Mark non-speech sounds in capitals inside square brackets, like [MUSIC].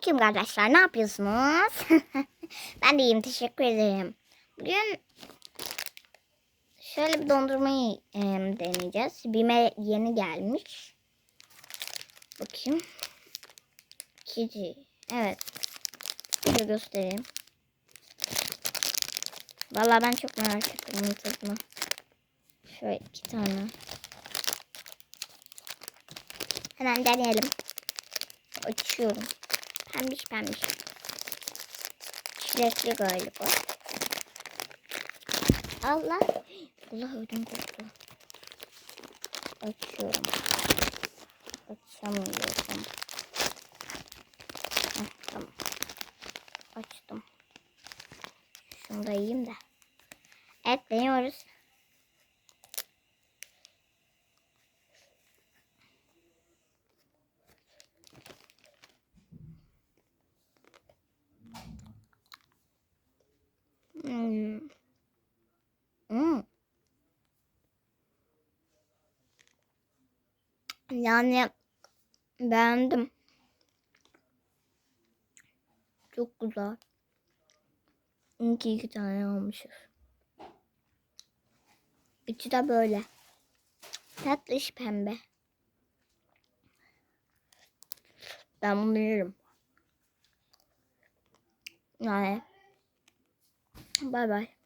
Aleyküm kardeşler ne yapıyorsunuz? [LAUGHS] ben de iyiyim teşekkür ederim. Bugün şöyle bir dondurmayı em, deneyeceğiz. Bime yeni gelmiş. Bakayım. Kedi. Evet. Şöyle göstereyim. Vallahi ben çok merak ettim bunun tadını. Şöyle iki tane. Hemen deneyelim. Açıyorum. Pembiş pembiş. Çilekli galiba. Allah. Allah ödüm koptu. Açıyorum. Açamıyorum. Tamam. Açtım. Şunu da yiyeyim de. Evet deniyoruz. Yani beğendim. Çok güzel. İki iki tane almışız. İçi de böyle. Tatlış pembe. Ben bunu yerim. Yani. Bay bay.